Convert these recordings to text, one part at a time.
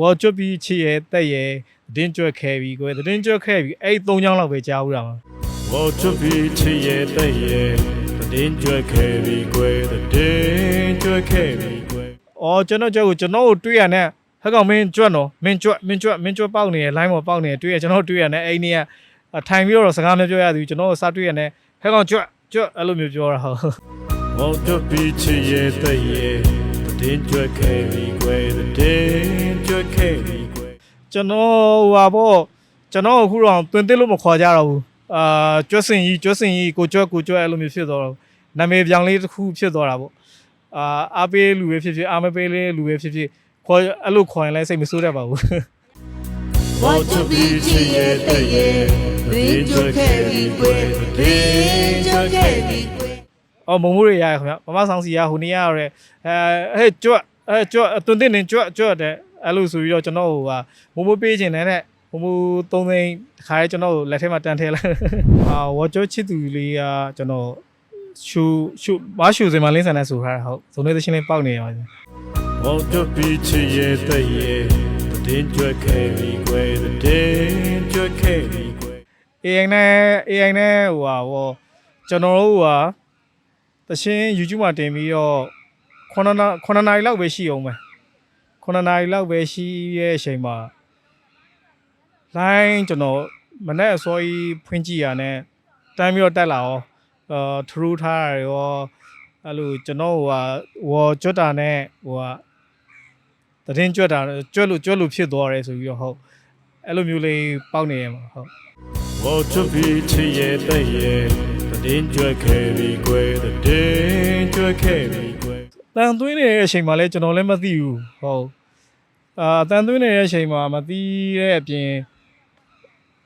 ဝေါ်ကျွတ်ပြီးချစ်ရဲ့တက်ရဲ့တင်းကျွတ်ခဲပြီးကွယ်တင်းကျွတ်ခဲပြီးအဲ့၃ချောင်းလောက်ပဲကြားဘူးတာမှာဝေါ်ချွတ်ပြီးချစ်ရဲ့တဲ့ရဲ့တည်င်းကြွက်ခဲ့ပြီကွယ်တည်င်းကြွက်ခဲ့ပြီကွယ်အော်ကျွန်တော်ကြောက်ကိုကျွန်တော်ကိုတွေ့ရတဲ့ဟဲ့ကောင်မင်းကြွတ်နော်မင်းကြွတ်မင်းကြွတ်မင်းကြွတ်ပေါက်နေရ line ပေါ်ပေါက်နေတွေ့ရကျွန်တော်တွေ့ရတဲ့အဲ့ဒီကထိုင်ပြီးတော့စကားမပြောရသေးဘူးကျွန်တော်စတွေ့ရတဲ့ဟဲ့ကောင်ကြွတ်ကြွတ်အဲ့လိုမျိုးပြောတာဟုတ်ဝေါ်ချွတ်ပြီးချစ်ရဲ့တဲ့ရဲ့တည်င်းကြွက်ခဲ့ပြီကွယ်တည်င်း ကြွက်ခဲ့ပြီကွယ်ကျွန်တော်ဟိုပါပေါ့ကျွန်တော်အခုတော့တွင်တက်လို့မခေါ်ကြတော့ဘူးအာကျွတ်စင်ကြီးကျွတ်စင်ကြီးကိုကျွတ်ကိုကျွတ်အဲ့လိုမျိုးဖြစ်သွားတော့နာမည်ပြောင်လေးတစ်ခုဖြစ်သွားတာပေါ့အာအားပေးလူပဲဖြစ်ဖြစ်အားမပေးလေးလူပဲဖြစ်ဖြစ်ခေါ်အဲ့လိုခေါ်ရင်လည်းစိတ်မဆိုးတတ်ပါဘူးဝေါ်ချွတ်ပြီးချစ်ရဲ့တဲ့ရဲ့တည်င်းကြွက်ခဲ့ပြီကွယ်တည်င်းကြွက်ခဲ့ပြီအော်မုံမိုးတွေရရခင်ဗျမမဆောင်စီရဟိုနေရရတဲ့အဲဟဲ့ကျွတ်အဲကျွတ်တွင်တက်နေကျွတ်ကျွတ်တဲ့ အဲ့လိုဆိုပြီးတော့ကျွန်တော်ဟိုဟာမုံမိုးပေးခြင်းနဲ့တဲ့မုံမိုး၃သိန်းခါရဲကျွန်တော်ကိုလက်ထဲမှာတန်ထဲလိုက်အာဝါကျွတ်ချစ်သူလေးကကျွန်တော်ရှူရှူမရှူစင်မှာလင်းဆန်တဲ့ဆိုထားတာဟုတ်ဇုံလေးသချင်းလေးပေါက်နေရပါရှင်ဝေါ်ချွတ်ပြီးချစ်ရဲ့တဲ့ရဲ့တည်င်းကြွက်ခဲ့ပြီကွယ်တည်င်းကြွက်ခဲ့ပြီကွယ် AI နဲ့ AI နဲ့ဟိုဟာဟောကျွန်တော်တို့ဟာတချင်း YouTube မှာတင်ပြီးတော့9နာ9နာရီလောက်ပဲရှိအောင်ပဲ 9နာရီလောက်ပဲရှိရဲ့အချိန်မှာ line ကျွန်တော်မနေ့အစောကြီးဖွင့်ကြည့်ရတဲ့တမ်းပြီးတော့တက်လာရောအာထရူထားရရောအဲ့လိုကျွန်တော်ဟိုဟာဝေါ်ကျွတ်တာနဲ့ဟိုဟာတရင်ကျွတ်တာကျွတ်လို့ကျွတ်လို့ဖြစ်သွားတယ်ဆိုပြီးတော့ဟုတ်အဲ့လိုမျိုးလေးပေါက်နေရမှာဟုတ်ဝေါ်ချွတ်ပြီးချစ်ရဲ့တဲ့ရဲ့တည်င်းကြွက်ခဲ့ပြီကွယ်တည်င်းကြွက်ခဲ့ပြီကွယ် တန်သွင်းနေတဲ့အချိန်မှာလည်းကျွန်တော်လည်းမသိဘူးဟုတ်အာတန်သွင်းနေတဲ့အချိန်မှာမသိတဲ့အပြင်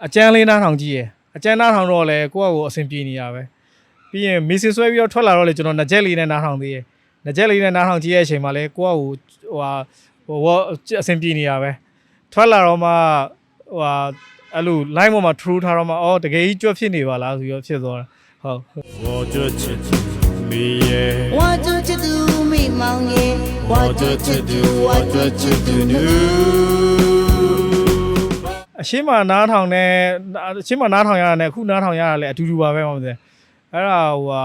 အကျန်းလေးနားထောင်ကြည့်ရယ်အကျန်းနားထောင်တော့လည်းကိုယ့်အကိုအဆင်ပြေနေရပဲပြီးရင်မီဆီဆွဲပြီးတော့ထွက်လာတော့လေကျွန်တော်နှစ်ချက်လေးနဲ့နားထောင်သေးရယ်နှစ်ချက်လေးနဲ့နားထောင်ကြည့်ရဲ့အချိန်မှာလည်းကိုယ့်အကိုဟိုဟာဟိုဘောအဆင်ပြေနေရပဲထွက်လာတော့မှဟိုဟာအဲ့လို line ပေါ်မှာ true ထားတော့မှအော်တကယ်ကြီးကြွတ်ဖြစ်နေပါလားဆိုပြီးတော့ဖြစ်သွားတာဟုတ် ဝေါ်ချွတ်ချစ်သူမိရဲ့ 我做起都没忙耶，我 ဝေါ် 做 ချွ တ်ချ起စ်သူ都ဝေါ်ချွတ်ချစ်သူနူအရှင်းမနားထောင်နဲ့အရှင်းမနားထောင်ရတာနဲ့အခုနားထောင်ရတာလည်းအတူတူပါပဲမဟုတ်သေးအဲ့ဒါဟိုဟာ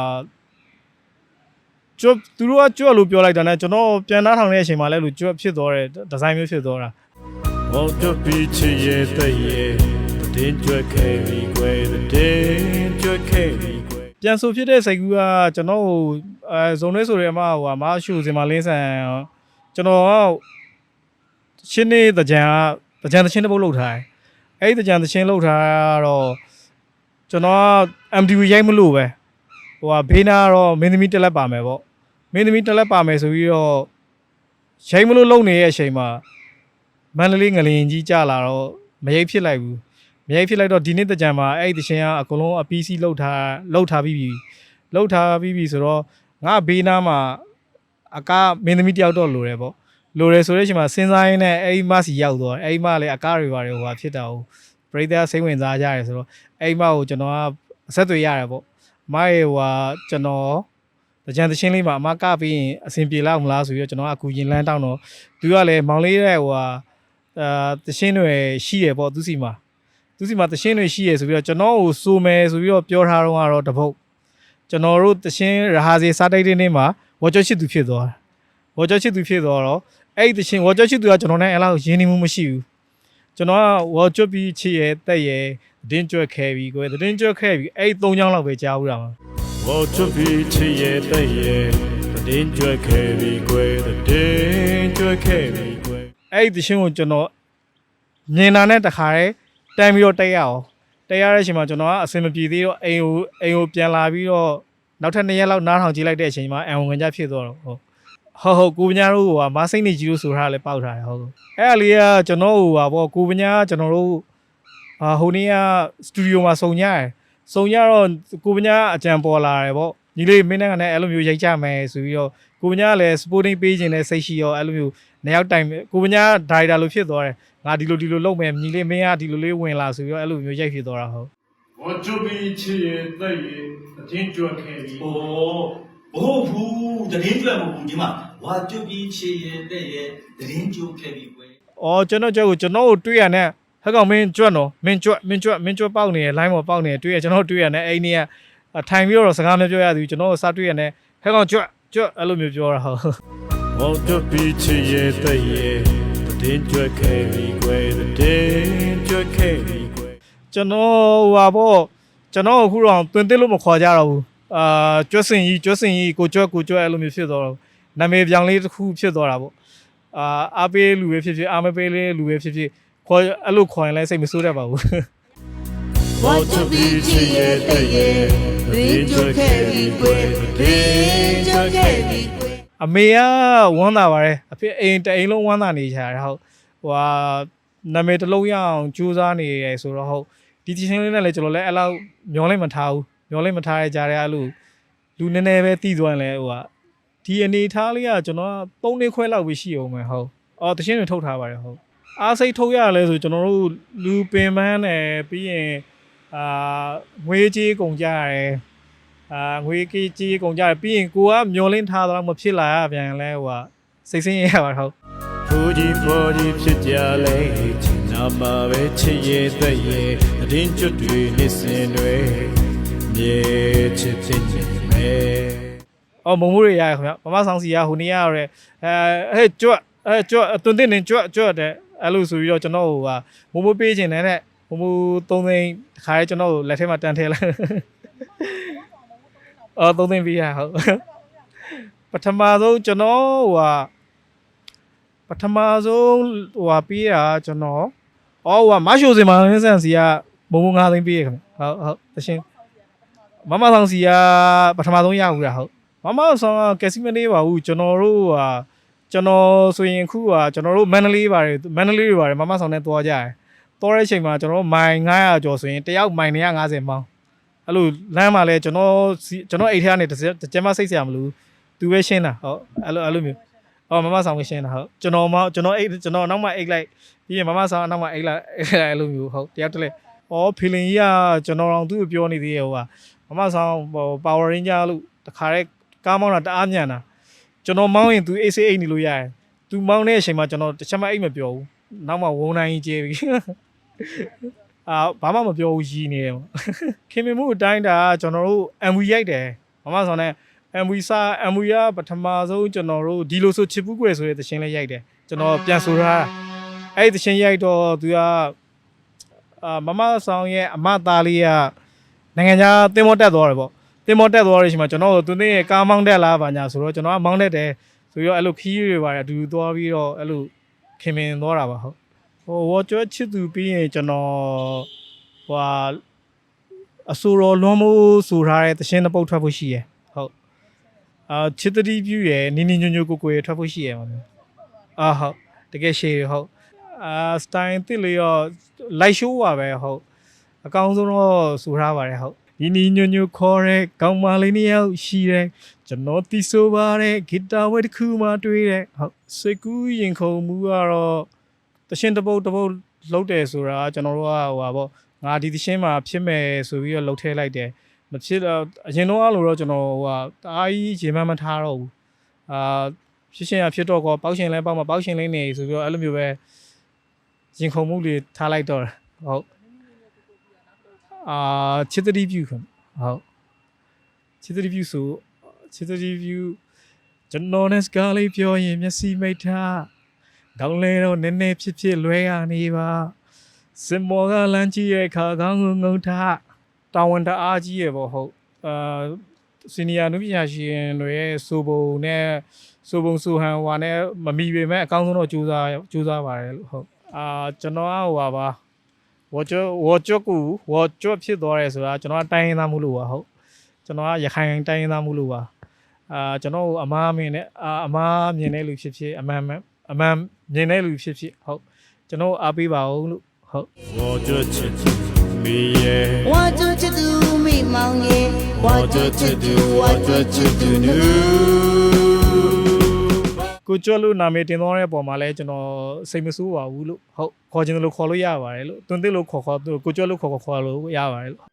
ကျွတ်သူတို့ကကျွတ်လို့ပြောလိုက်တာနဲ့ကျွန်တော်ပြန်နားထောင်တဲ့အချိန်မှာလည်းလို့ကျွတ်ဖြစ်သွားတဲ့ဒီဇိုင်းမျိုးဖြစ်သွားတာဝေါ်ချွတ်ပြီးချစ်ရဲ့တဲ့ရဲ့တည်င်းကြွက်ခဲ့ပြီကွယ်တည်င်းကြွက်ခဲ့ပြီကွယ်ပြန်ဆိုဖြစ်တဲ့စိတ်ကူးကကျွန်တော်ဟို အဲဇုံလေးဆိုရဲအမဟိုဟာမရှူစင်မှာလင်းဆန်ကျွန်တော်ကရှင်းနေတကြံကတကြံတချင်းတစ်ပုတ်လောက်ထားတယ်အဲ့ဒီတကြံတချင်းလောက်ထားတော့ကျွန်တော်က MTV ရိုက်မလို့ပဲဟိုဟာဘေးနာကတော့မင်းသမီးတက်လက်ပါမယ်ပေါ့မင်းသမီးတက်လက်ပါမယ်ဆိုပြီးတော့ရိုက်မလို့လုံနေတဲ့အချိန်မှာမန္တလေးငလျင်ကြီးကြလာတော့မရိပ်ဖြစ်လိုက်ဘူးမြိုက်ဖြစ်လိုက်တော့ဒီနေ့တကြံမှာအဲ့ဒီတခြင်းကအကုန်လုံးအ PC လောက်ထားလောက်ထားပြီးပြီလောက်ထားပြီးပြီဆိုတော့ ငါဘေးနားမှာအကားမင်းသမီးတယောက်တော့လိုတယ်ပေါ့လိုတယ်ဆိုတဲ့အချိန်မှာစဉ်းစားရင်းနဲ့အဲ့ဒီမစီရောက်သွားတယ်အဲ့ဒီမလည်းအကားတွေပါတယ်ဟိုဟာဖြစ်တာဟိုပရိသတ်စိတ်ဝင်စားကြရတယ်ဆိုတော့အဲ့ဒီမကိုကျွန်တော်ကအဆက်တွေရတယ်ပေါ့အမရဲ့ဟိုဟာကျွန်တော်တကြံတခြင်းလေးမှာအမကပြီးရင်အဆင်ပြေလောက်မလားဆိုပြီးတော့ကျွန်တော်ကအကူရင်လန်းတောင်းတော့သူကလည်းမောင်လေးရဲ့ဟိုဟာအာတခြင်းတွေရှိတယ်ပေါ့သူစီမှာသူစီမှာတရှင်းတွေရှိရဆိုပြီးတော့ကျွန်တော်ကိုစိုးမယ်ဆိုပြီးတော့ပြောထားတော့ကတော့တပုတ် ကျွန်တော်တို့တရှင်းရဟာစီစားတိုက်တဲ့နေ့မှာဝါကြောချစ်သူဖြစ်သွားတာဝါကြောချစ်သူဖြစ်သွားတော့အဲ့ဒီတရှင်းဝါကြောချစ်သူကကျွန်တော်နဲ့အဲ့လောက်ရင်းနှီးမှုမရှိဘူးကျွန်တော်ကဝါကျွတ်ပြီးချစ်ရဲတက်ရဲတင်းကျွတ်ခဲပြီးကိုယ်တင်းကျွတ်ခဲပြီးအဲ့ဒီ၃ချောင်းလောက်ပဲကြားဘူးတာမှာဝေါ်ချွတ်ပြီးချစ်ရဲ့တဲ့ရဲ့တည်င်းကြွက်ခဲ့ပြီကွယ်တည်င်းကြွက်ခဲ့ပြီကွယ်အဲ့ဒီတရှင်းကိုကျွန်တော်မြင်တာနဲ့တခါတည်းတန်ပြီးတော့တက်ရအောင် တက်ရတဲ့အချိန်မှာကျွန်တော်ကအဆင်မပြေသေးတော့အိမ်ကိုအိမ်ကိုပြန်လာပြီးတော့နောက်ထပ်2ရက်လောက်နားထောင်ကြည့်လိုက်တဲ့အချိန်မှာအံဝင်ကြဖြစ်သွားတော့ဟုတ်ဟုတ်ဟုတ်ကိုပညာတို့ကမစိမ့်နေကြီးလို့ဆိုထားတယ်ပေါက်ထားတယ်ဟုတ်ဟုတ်အဲ့အလေးကကျွန်တော်ဟိုပါပေါ့ကိုပညာကကျွန်တော်တို့အာဟိုနေ့ကစတူဒီယိုမှာစုံညရတယ်စုံညတော့ကိုပညာအကြံပေါ်လာတယ်ပေါ့ ညီလေးမင်းနဲ့ကလည်းအဲ့လိုမျိုးရိုက်ကြမယ်ဆိုပြီးတော့ကိုပညာကလည်း supporting ပေးခြင်းနဲ့စိတ်ရှိရောအဲ့လိုမျိုးနှစ်ယောက်တိုင်ကိုပညာဒါရိုက်တာလို့ဖြစ်သွားတယ်ငါဒီလိုဒီလိုလုပ်မယ်ညီလေးမင်းကဒီလိုလေးဝင်လာဆိုပြီးတော့အဲ့လိုမျိုးရိုက်ဖြစ်သွားတာဟုတ်ဝေါ်ချွတ်ပြီးချစ်ရဲ့တဲ့ရဲ့တည်င်းကြွက်ခဲ့ပြီ哦，不ဘူးတရင်ကျွတ်မဟုတ်ဘူးဒီမှာဝါကျွတ်ပြီးချေရဲ့တဲ့ရဲ့တရင်ကျိုးခဲ့ပြီကွယ်အော်ကျွန်တော်ကြွက်ကိုကျွန်တော်ကိုတွေ့ရတဲ့ဟဲ့ကောင်မင်းကြွက်နော်မင်းကြွက်မင်းကြွက်မင်းကြွက်ပေါက်နေရ line ပေါ်ပေါက်နေတွေ့ရကျွန်တော်တွေ့ရတဲ့အိမ်ကြီးက ထိုင်ပြီးတော့စကားမပြောရသေးဘူးကျွန်တော်စတွေ့ရတဲ့ဟဲ့ကောင်ကြွက်ကြွက်အဲ့လိုမျိုးပြောတာဟုတ်ဝေါချပြီးချစ်ရဲ့တဲ့ရဲ့တည်ကြွက်ခဲ့ပြီကွယ်တည်ကြွက်ခဲ့ပြီကွယ်ကျွန်တော်ဟိုပါပေါ့ကျွန်တော်အခုတော့တွင်တက်လို့မခေါ်ကြတော့ဘူးအာကျွတ်စင်ကြီးကျွတ်စင်ကြီးကိုကျွတ်ကိုကျွတ်အဲ့လိုမျိုးဖြစ်သွားတော့နာမည်ပြောင်းလေးတစ်ခုဖြစ်သွားတာပေါ့အာအားပေးလူပဲဖြစ်ဖြစ်အားမပေးလေးလူပဲဖြစ်ဖြစ်ခေါ်အဲ့လိုခေါ်ရင်လည်းစိတ်မဆိုးတတ်ပါဘူး ဝေါချပြီးချစ်ရဲ့တဲ့ရဲ့တည်ကြွက်ခဲ့ပြီကွယ်တည်ကြွက်ခဲ့ပြီအမေကဝမ်းသာပါတယ်အဖေအိမ်တအိမ်လုံးဝမ်းသာနေကြတယ်ဟုတ်ဟိုဟာနာမည်တစ်လုံးရအောင်ကြိုးစားနေရဆိုတော့ဟုတ်ဒီတီချင်းလေးနဲ့လည်းကျွန်တော်လည်းအဲ့လောက်မျောလိုက်မထားဘူးမျောလိုက်မထားရကြတဲ့အဲ့လိုလူနည်းနည်းပဲတည်သွားရင်လည်းဟိုဟာဒီအနေထားလေးကကျွန်တော်က၃နှစ်ခွဲလောက်ပဲရှိအောင်မယ်ဟုတ်အော်တချင်းတွေထုတ်ထားပါတယ်ဟုတ်အားစိတ်ထုတ်ရလဲဆိုကျွန်တော်တို့လူပင်ပန်းတယ်ပြီးရင် အာငွေကြေးကုန်ကြရတယ်အာငွေကြေးကြေးကုန်ကြတယ်ပြီးရင်ကိုကမျောလင်းထားတော့မဖြစ်လာရပြန်လဲဟိုဟာစိတ်ဆင်းရဲရပါဟုတ်ဖူကြီးပေါ်ကြီးဖြစ်ကြလေချင်နာမှာပဲချစ်ရဲ့တဲ့ရဲ့တည်ကြွက်တွေနေစင်တွေမြေချစ်ဖြစ်နေမယ်အော်မုံမိုးတွေရရခင်ဗျမမဆောင်စီရဟိုနေ့ရရတဲ့အဲဟဲ့ကြွတ်အဲကြွတ်တွင်တင်နေကြွတ်ကြွတ်တဲ့အဲ့လိုဆိုပြီးတော့ကျွန်တော်ဟိုဟာမုံမိုးပေးခြင်းနဲ့တဲ့ မုံမိုး၃သိန်းတခါလေးကျွန်တော်လက်ထဲမှာတန်ထဲလိုက်အော်၃သိန်းပေးရဟုတ်ပထမဆုံးကျွန်တော်ဟိုဟာပထမဆုံးဟိုဟာပေးတာကျွန်တော်အော်ဟိုဟာမရှိုစင်မာလင်းဆန်စီကမုံမိုး၅သိန်းပေးရခင်ဗျဟုတ်ဟုတ်တရှင်မမဆောင်စီကပထမဆုံးရဘူးလားဟုတ်မမဆောင်ကကက်စီမလေးပါဘူးကျွန်တော်တို့ဟာကျွန်တော်ဆိုရင်အခုဟာကျွန်တော်တို့မန္တလေးပါတယ်မန္တလေးတွေပါတယ်မမဆောင်နဲ့တွားကြတယ် တွားတဲ့အချိန်မှာကျွန်တော်တို့မိုင်900ကျော်ဆိုရင်တယောက်မိုင်150မောင်းအဲ့လိုလမ်းမှာလဲကျွန်တော်စီကျွန်တော်အိတ်ထဲကနေတစ်စက်တစ်ကျမစိတ်ဆရာမလို့သူပဲရှင်းတာဟုတ်အဲ့လိုအဲ့လိုမျိုးအော်မမဆောင်ပဲရှင်းတာဟုတ်ကျွန်တော်မကျွန်တော်အိတ်ကျွန်တော်နောက်မှအိတ်လိုက်ပြီးရင်မမဆောင်အနောက်မှအိတ်လိုက်အဲ့လိုမျိုးဟုတ်တယောက်တစ်လက်အော်ဖီလင်ကြီးကကျွန်တော်တော့သူ့ကိုပြောနေသေးရဲ့ဟိုကမမဆောင်ဟို Power Ranger လို့တခါတည်းကားမောင်းတာတအားမြန်တာကျွန်တော်မောင်းရင် तू အေးဆေးအိတ်နေလို့ရတယ် तू မောင်းတဲ့အချိန်မှာကျွန်တော်တစ်ချက်မှအိတ်မပြောဘူးနောက်မှဝုန်းတိုင်းကြီးကျဲပြီ အာဘာမှမပြောဘူးရီနေတယ်ပေါ့ခင်မင်မှုအတိုင်းတာကကျွန်တော်တို့ MV ရိုက်တယ်မမဆောင်နဲ့ MV စာ MV ကပထမဆုံးကျွန်တော်တို့ဒီလိုဆိုချစ်ပူးကွယ်ဆိုတဲ့သရှင်လေးရိုက်တယ်ကျွန်တော်ပြန်ဆိုထားတာအဲ့ဒီသရှင်ရိုက်တော့ तू ကအာမမဆောင်ရဲ့အမသားလေးကနိုင်ငံခြားတင်မောတက်သွားတယ်ပေါ့တင်မောတက်သွားတဲ့အချိန်မှာကျွန်တော်တို့သူသိရဲ့ကားမောင်းတက်လာပါညာဆိုတော့ကျွန်တော်ကမောင်းတက်တယ်ဆိုပြီးတော့အဲ့လိုခီးတွေပါတယ်အတူတူသွားပြီးတော့အဲ့လိုခင်မင်သွားတာပါဟုတ် ဟိုဝါကျွတ်ချစ်သူပြီးရင်ကျွန်တော်ဟိုဟာအဆူရောလွန်မိုးဆိုထားတဲ့တခြင်းတစ်ပုတ်ထွက်ဖို့ရှိရယ်ဟုတ်အာချစ်တတိပြူရယ်နီနီညွညွကိုကိုရယ်ထွက်ဖို့ရှိရယ်ပါမယ်အာဟုတ်တကယ်ရှေးဟုတ်အာစတိုင်တစ်လေးရောလိုက်ရှိုးပါပဲဟုတ်အကောင်းဆုံးတော့ဆိုထားပါတယ်ဟုတ်ဒီနီညွညွခေါ်တဲ့ကောင်းမလေးနှစ်ယောက်ရှိတယ်ကျွန်တော်တီးဆိုပါတယ်ဂီတာဝဲတစ်ခုမှတွေ့တယ်ဟုတ်စိတ်ကူးရင်ခုန်မှုကတော့ တရှင်တစ်ပုတ်တစ်ပုတ်လှုပ်တယ်ဆိုတာကျွန်တော်တို့ကဟိုပါပေါ့ငါဒီတရှင်မှာဖြစ်မယ်ဆိုပြီးတော့လှုပ်ထဲလိုက်တယ်မဖြစ်တော့အရင်တော့အဲ့လိုတော့ကျွန်တော်ဟိုဟာတအားကြီးရေမှန်းမထားတော့ဘူးအာဖြစ်ရှင်ရဖြစ်တော့ကောပေါက်ရှင်လဲပေါက်မှာပေါက်ရှင်လေးနေဆိုပြီးတော့အဲ့လိုမျိုးပဲရင်ခုန်မှုတွေထားလိုက်တော့တယ်ဟုတ်အာချစ်တတိပြုခင်ဟုတ်ချစ်တတိပြုဆိုချစ်တတိပြုကျွန်တော်နဲ့စကားလေးပြောရင်မျက်စိမိတ်ထား ကောင်းလဲတော့နည်းနည်းဖြစ်ဖြစ်လွဲရနေပါစင်မော်ကလမ်းကြီးရဲ့ခါကောင်းကိုငုံထားတာဝန်တအားကြီးရဲ့ပေါ့ဟုတ်အာစီနီယာနုပညာရှင်တွေရဲ့စိုးပုံနဲ့စိုးပုံစိုးဟန်ဟွာနဲ့မမီပေမဲ့အကောင်းဆုံးတော့ကြိုးစားကြိုးစားပါတယ်လို့ဟုတ်အာကျွန်တော်ကဟိုပါပါဝါကျော်ဝါကျော်ကူဝါကျော်ဖြစ်သွားတယ်ဆိုတာကျွန်တော်ကတိုင်းရင်းသားမှုလို့ပါဟုတ်ကျွန်တော်ကရခိုင်တိုင်းရင်းသားမှုလို့ပါအာကျွန်တော်အမားမြင်နဲ့အာအမားမြင်တဲ့လူဖြစ်ဖြစ်အမှန်မှန် အမှန်မြင်တဲ့လူဖြစ်ဖြစ်ဟုတ်ကျွန်တော်အားပေးပါဦးလို့ဟုတ်ဝါချချစ်သူမီရဲ့ဝါချချစ်သူမိမောင်ရဲ့ဝါချချစ်သူဝါချချစ်သူနူကိုကျော်လို့နာမည်တင်သွားတဲ့ပုံမှာလဲကျွန်တော်စိတ်မဆိုးပါဘူးလို့ဟုတ်ခေါ်ချင်တယ်လို့ခေါ်လို့ရပါတယ်လို့တွင်တစ်လို့ခေါ်ခေါ်ကိုကျော်လို့ခေါ်ခေါ်ခေါ်လို့ရပါတယ်လို့